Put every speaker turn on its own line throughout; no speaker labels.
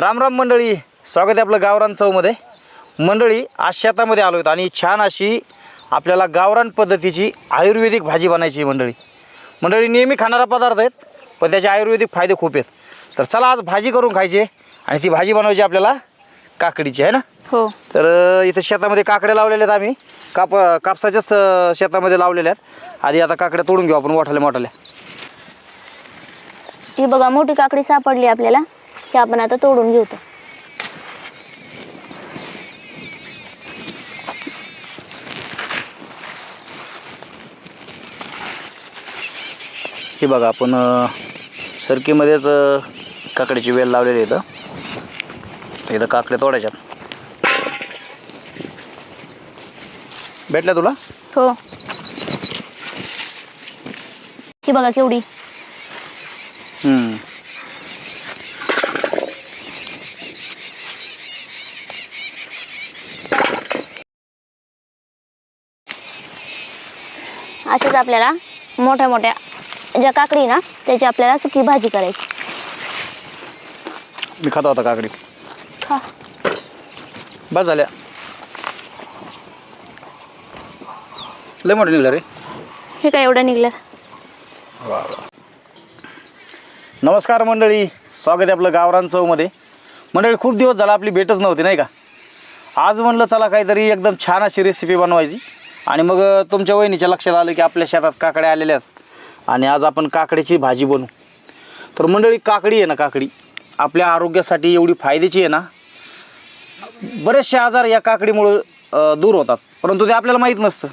राम राम मंडळी स्वागत आहे आपलं गावरान चवमध्ये मंडळी आज शेतामध्ये आलो आहेत आणि छान अशी आपल्याला गावरान पद्धतीची आयुर्वेदिक भाजी बनायची मंडळी. मंडळी नेहमी खाणारा पदार्थ आहेत पण त्याचे आयुर्वेदिक फायदे खूप आहेत. तर चला आज भाजी करून खायची आहे आणि ती भाजी बनवायची आपल्याला काकडीची आहे ना?
हो.
तर इथं शेतामध्ये काकड्या लावलेल्या आहेत आम्ही. काप कापसाच्याच शेतामध्ये लावलेल्या आहेत. आधी आता काकड्या तोडून घेऊ आपण मोठाल्या मोठाल्या
ही बघा मोठी काकडी सापडली आपल्याला. ही आपण आता तोडून घेऊ
हे बघा आपण सरकीमध्येच काकडीची वेल लावलेली इथं. इथं काकड्या तोडायच्यात. भेटल्या तुला?
हो. ही बघा केवढी. अशाच आपल्याला मोठ्या मोठ्या ज्या काकडी ना त्याची आपल्याला सुकी भाजी करायची.
मी खातो आता काकडी.
खा.
बस झाल्या. लय मोठं निघलं रे.
हे काय एवढं निघलं?
नमस्कार मंडळी. स्वागत आहे आपलं गावरान चवमध्ये मंडळी खूप दिवस झाला आपली भेटच नव्हती नाही का? आज म्हणलं चला काहीतरी एकदम छान अशी रेसिपी बनवायची. आणि मग तुमच्या वहिनीच्या लक्षात आलं की आपल्या शेतात काकड्या आलेल्या आहेत. आणि आज आपण काकडीची भाजी बनवू. तर मंडळी काकडी आहे ना काकडी. आपल्या आरोग्यासाठी एवढी फायद्याची आहे ना. बरेचसे आजार या काकडीमुळं दूर होतात. परंतु ते आपल्याला माहीत नसतं.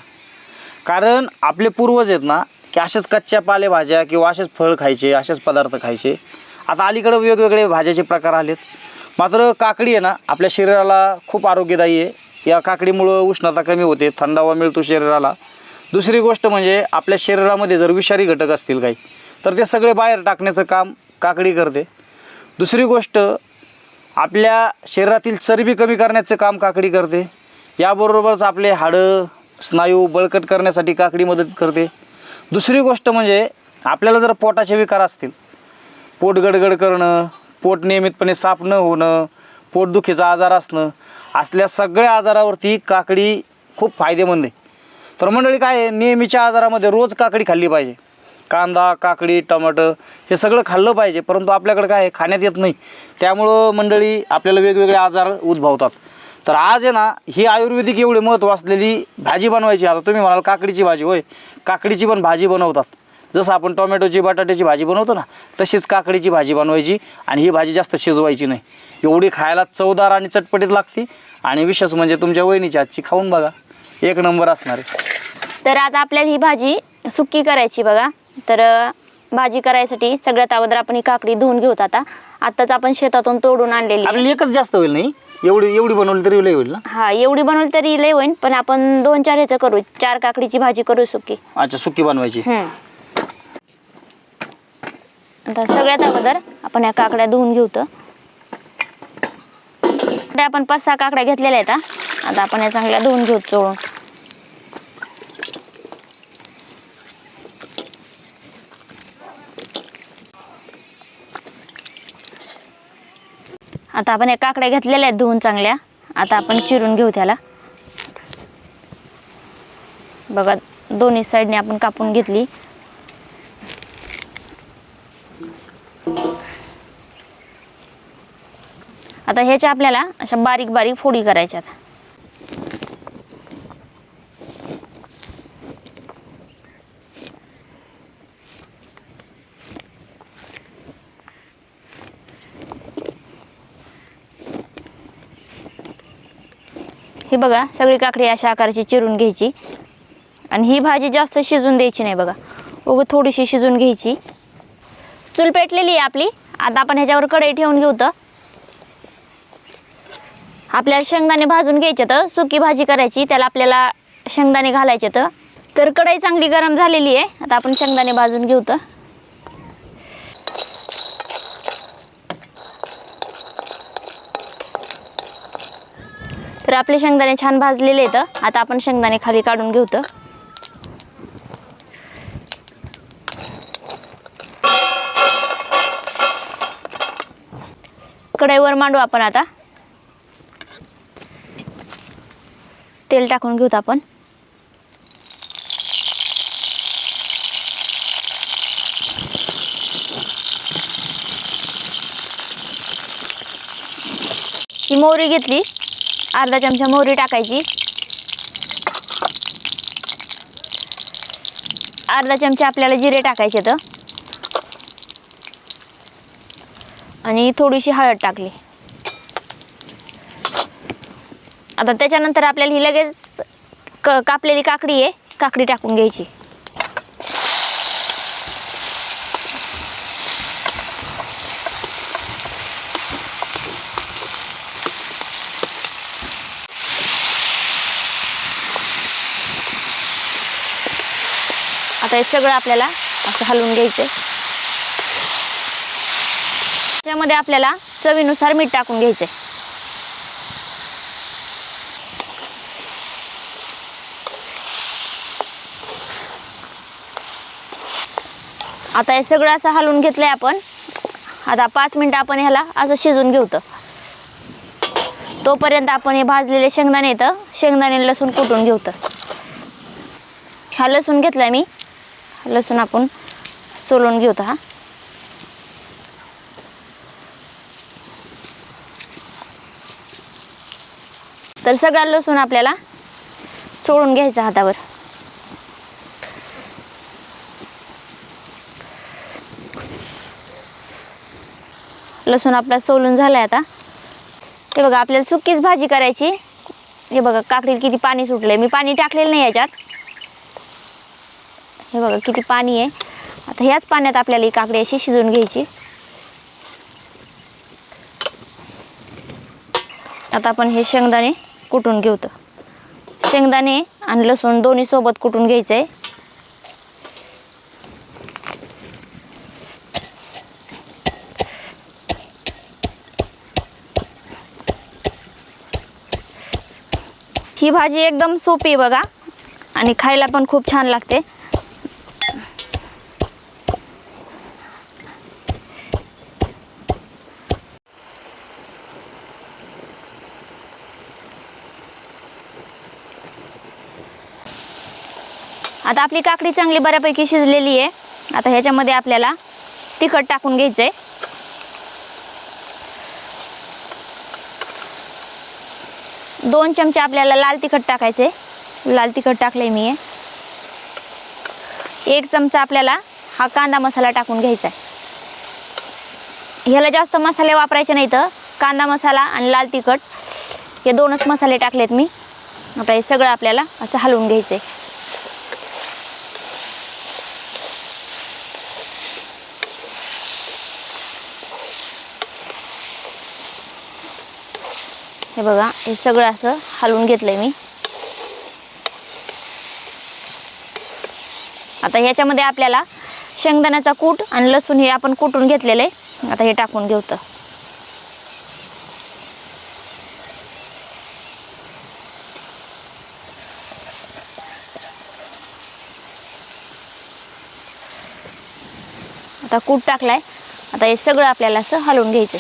कारण आपले पूर्वज आहेत ना की अशाच कच्च्या पालेभाज्या किंवा असेच फळ खायचे असेच पदार्थ खायचे. आता अलीकडं वेगवेगळे भाज्याचे प्रकार आलेत. मात्र काकडी आहे ना आपल्या शरीराला खूप आरोग्यदायी आहे. या काकडीमुळं उष्णता कमी होते थंडावा मिळतो शरीराला. दुसरी गोष्ट म्हणजे आपल्या शरीरामध्ये जर विषारी घटक असतील काही तर ते सगळे बाहेर टाकण्याचं काम काकडी करते. दुसरी गोष्ट आपल्या शरीरातील चरबी कमी करण्याचं काम काकडी करते. याबरोबरच आपले हाडं स्नायू बळकट करण्यासाठी काकडी मदत करते. दुसरी गोष्ट म्हणजे आपल्याला जर पोटाचे विकार असतील पोट गडगड करणं पोट नियमितपणे साफ न होणं पोटदुखीचा आजार असणं असल्या सगळ्या आजारावरती काकडी खूप फायदेमंद आहे. तर मंडळी काय आहे नेहमीच्या आजारामध्ये रोज काकडी खाल्ली पाहिजे. कांदा काकडी टमाटर हे सगळं खाल्लं पाहिजे परंतु आपल्याकडे काय आहे खाण्यात येत नाही. त्यामुळं मंडळी आपल्याला वेगवेगळे आजार उद्भवतात. तर आज आहे ना ही आयुर्वेदिक एवढे महत्त्व असलेली भाजी बनवायची आता तुम्ही म्हणाल काकडीची भाजी होय. काकडीची पण भाजी बनवतात. जसं आपण टोमॅटोची बटाट्याची भाजी बनवतो ना तशीच काकडीची भाजी बनवायची आणि ही भाजी जास्त शिजवायची नाही. एवढी खायला चवदार आणि चटपटीत लागते आणि विशेष म्हणजे तुमच्या वहिनीची आजची खाऊन बघा एक नंबर असणार आहे.
तर आता आपल्याला ही भाजी सुकी करायची बघा. तर अं, भाजी करायसाठी सगळ्यात अगोदर आपण ही काकडी धुवून घेऊत आता. आत्ताच आपण शेतातून तोडून आणलेली आहे.
आपल्याला एकच जास्त होईल नाही? एवढी एवढी बनवली तरी लई होईल ना?
हा एवढी बनवली तरी लय होईन पण आपण दोन चार ह्याचं करू. चार काकडीची भाजी करू सुकी.
अच्छा सुकी बनवायची.
हम्म. आता सगळ्यात अगोदर आपण या काकड्या धुवून घेऊ तर आपण पाच सहा काकड्या घेतलेल्या आहेत आता आपण या चांगल्या धुवून घेऊ चोळून. आता आपण या काकड्या घेतलेल्या आहेत धुवून चांगल्या. आता आपण चिरून घेऊ त्याला. बघा दोन्ही साईडने आपण कापून घेतली. आता ह्याच्या आपल्याला अशा बारीक बारीक फोडी करायच्यात. हे बघा सगळी काकडी अशा आकाराची चिरून घ्यायची. आणि ही भाजी जास्त शिजून द्यायची नाही बघा. उगं थोडीशी शिजून घ्यायची. चूल पेटलेली आहे आपली. आता आपण ह्याच्यावर कढई ठेवून घेऊ तर. आपल्याला शेंगदाणे भाजून घ्यायचे तर. सुकी भाजी करायची त्याला आपल्याला शेंगदाणे घालायचे तर. तर कढई चांगली गरम झालेली आहे. आता आपण शेंगदाणे भाजून घेऊ तर. तर आपले शेंगदाणे छान भाजलेले आहेत. आता आपण शेंगदाणे खाली काढून घेऊ तर. कढईवर मांडू आपण आता. तेल टाकून घेऊत आपण. ही मोहरी घेतली. अर्धा चमचा मोहरी टाकायची. अर्धा चमचा आपल्याला जिरे टाकायचे तर. आणि थोडीशी हळद टाकली. आता त्याच्यानंतर आपल्याला ही लगेच क कापलेली काकडी आहे काकडी टाकून घ्यायची. आता हे सगळं आपल्याला असं हलवून घ्यायचं त्याच्यामध्ये आपल्याला चवीनुसार मीठ टाकून घ्यायचं आहे आता हे सगळं असं हलवून घेतलंय आपण. आता पाच मिनटं आपण ह्याला असं शिजून घेऊ तर तोपर्यंत आपण हे भाजलेले शेंगदाणे येतं शेंगदाणे लसूण कुटून घेऊ तर हा लसूण घेतलाय मी. लसूण आपण सोलून घेऊ हा. तर सगळा लसूण आपल्याला चोळून घ्यायचा हातावर. लसूण आपला सोलून झालाय आता. हे बघा आपल्याला सुकीच भाजी करायची. हे बघा काकडीला किती पाणी सुटलंय. मी पाणी टाकलेलं नाही याच्यात. हे बघा किती पाणी आहे. आता ह्याच पाण्यात आपल्याला ही काकडी अशी शिजवून घ्यायची. आता आपण हे शेंगदाणे कुटून घेऊ तर? शेंगदाणे आणि लसूण दोन्ही सोबत कुटून घ्यायचं आहे ही भाजी एकदम सोपी आहे बघा. आणि खायला पण खूप छान लागते. आता आपली काकडी चांगली बऱ्यापैकी शिजलेली आहे. आता ह्याच्यामध्ये आपल्याला तिखट टाकून घ्यायचं आहे दोन चमचे आपल्याला लाल तिखट टाकायचे लाल तिखट टाकले मी. आहे एक चमचा आपल्याला हा कांदा मसाला टाकून घ्यायचा आहे ह्याला जास्त मसाले वापरायचे नाही तर कांदा मसाला आणि लाल तिखट हे दोनच मसाले टाकलेत मी. आता हे सगळं आपल्याला असं हलवून घ्यायचं आहे हे बघा हे सगळं असं हलवून घेतलंय मी. आता ह्याच्यामध्ये आपल्याला शेंगदाण्याचा कूट आणि लसूण हे आपण कुटून घेतलेलं. आहे आता हे टाकून घेऊ तर. आता कूट टाकलाय. आता हे सगळं आपल्याला असं हलवून घ्यायचं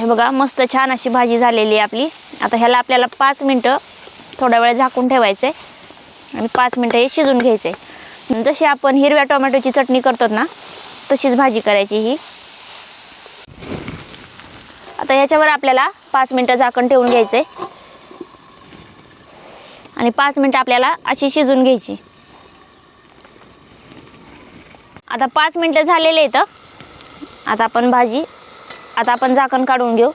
हे बघा मस्त छान अशी भाजी झालेली आहे आपली. आता ह्याला आपल्याला पाच मिनटं थोडा वेळ झाकून ठेवायचं आहे आणि पाच मिनटं हे शिजून घ्यायचं आहे जशी आपण हिरव्या टोमॅटोची चटणी करतो ना तशीच भाजी करायची ही. आता ह्याच्यावर आपल्याला पाच मिनटं झाकण ठेवून घ्यायचं आहे आणि पाच मिनटं आपल्याला अशी शिजून घ्यायची. आता पाच मिनटं झालेले आहेत. आता आपण भाजी आता आपण झाकण काढून घेऊ.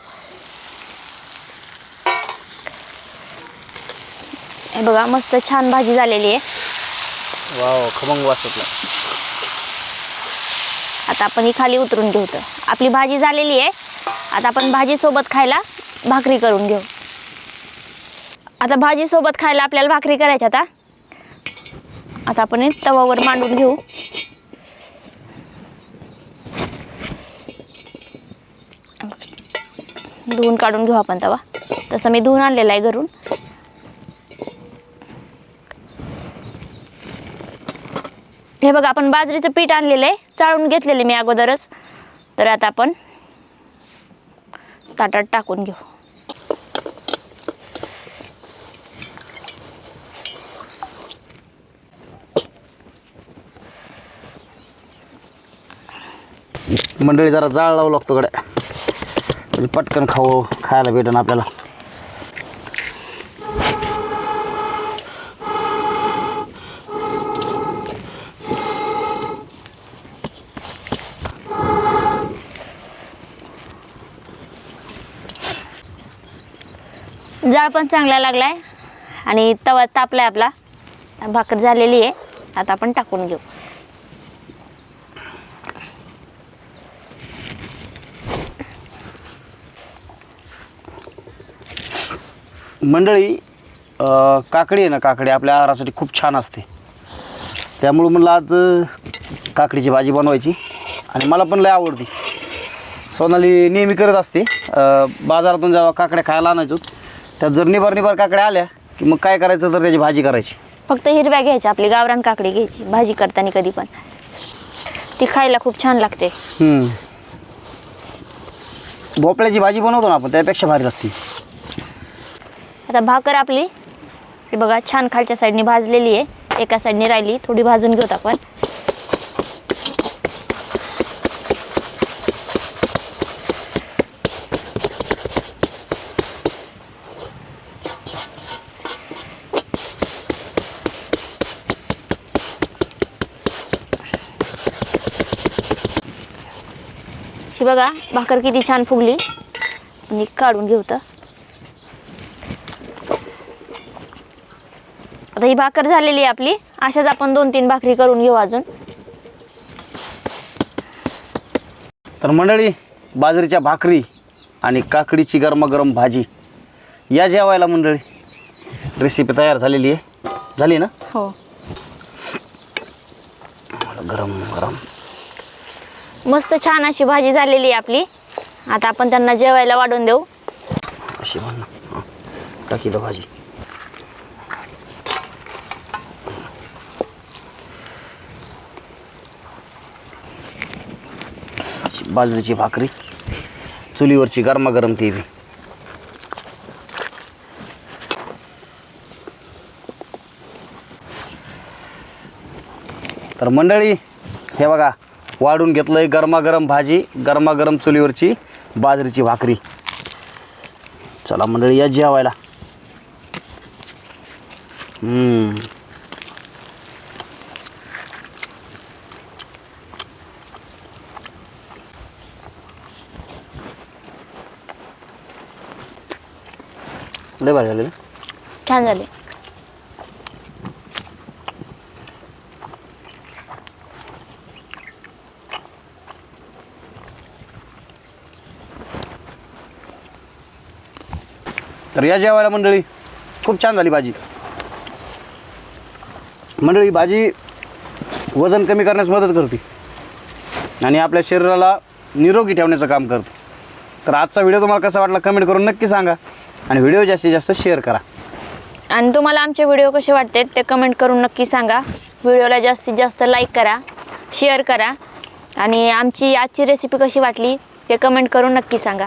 हे बघा मस्त छान भाजी झालेली आहे.
वाव खमंग वास सुटला
आता आपण ही खाली उतरून घेऊ तर. आपली भाजी झालेली आहे. आता आपण भाजीसोबत खायला भाकरी करून घेऊ. आता भाजीसोबत खायला आपल्याला भाकरी करायची आता. आता आपण तवावर मांडून घेऊ. धुवून काढून घेऊ आपण तवा. तसं मी धुवून आणलेला आहे घरून. हे बघा आपण बाजरीचं पीठ आणलेलं आहे. चाळून घेतलेले मी अगोदरच. तर आता आपण ताटात टाकून घेऊ.
मंडळी जरा जाळ लावू लागतो कडे म्हणजे पटकन खाऊ खायला भेटेन आपल्याला.
जाळ पण चांगला लागलाय. आणि तवा तापलाय आपला. भाकर झालेली आहे. आता आपण टाकून घेऊ.
मंडळी अं, काकडी आहे ना काकडी आपल्या आहारासाठी खूप छान असते. त्यामुळं म्हणलं आज अं, काकडीची भाजी बनवायची. आणि मला पण लय आवडते. सोनाली नेहमी करत असते. अं, बाजारातून जेव्हा काकड्या खायला आणायचो त्यात जर निबार निबार काकड्या आल्या की मग काय करायचं तर त्याची भाजी करायची.
फक्त हिरव्या घ्यायच्या आपली गावरान काकडी घ्यायची भाजी करताना कधी पण. ती खायला खूप छान लागते.
हम्म. भोपळ्याची भाजी बनवतो ना आपण त्यापेक्षा भारी लागते.
आता भाकर आपली हे बघा छान खालच्या साईडने भाजलेली आहे. एका साईडने राहिली थोडी भाजून घेऊत आपण. ही बघा भाकर किती छान फुगली. आणि काढून घेऊ तर आता ही भाकर झालेली आहे आपली. अशाच आपण दोन तीन भाकरी करून घेऊ अजून.
तर मंडळी बाजरीच्या भाकरी आणि काकडीची गरमागरम भाजी या जेवायला मंडळी. रेसिपी तयार झालेली आहे. झाली ना?
हो.
गरम गरम.
मस्त छान अशी भाजी झालेली आहे आपली. आता आपण त्यांना जेवायला वाढून देऊ.
अशी म्हण टाकी दो भाजी अशी बाजरीची भाकरी चुलीवरची गरमागरम ती बी. तर मंडळी हे बघा वाढून घेतलंय गरमागरम भाजी गरमागरम चुलीवरची बाजरीची भाकरी. चला मंडळी या जेवायला. लय भारी झालेलं.
छान झाले.
तर या जेवायला मंडळी खूप छान झाली भाजी. मंडळी भाजी वजन कमी करण्यास मदत करते. आणि आपल्या शरीराला निरोगी ठेवण्याचं काम करते. तर आजचा व्हिडिओ तुम्हाला कसा वाटला कमेंट करून नक्की सांगा. आणि व्हिडिओ जास्तीत जास्त शेअर करा.
आणि तुम्हाला आमचे व्हिडिओ कसे वाटते ते कमेंट करून नक्की सांगा. व्हिडिओला जास्तीत जास्त लाईक करा शेअर करा. आणि आमची आजची रेसिपी कशी वाटली ते कमेंट करून नक्की सांगा.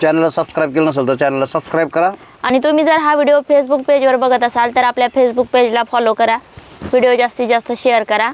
चॅनलला सबस्क्राईब केलं नसेल तर चॅनलला सबस्क्राईब करा.
आणि तुम्ही जर हा व्हिडिओ फेसबुक पेजवर बघत असाल तर आपल्या फेसबुक पेजला फॉलो करा. व्हिडिओ जास्तीत जास्त शेअर करा.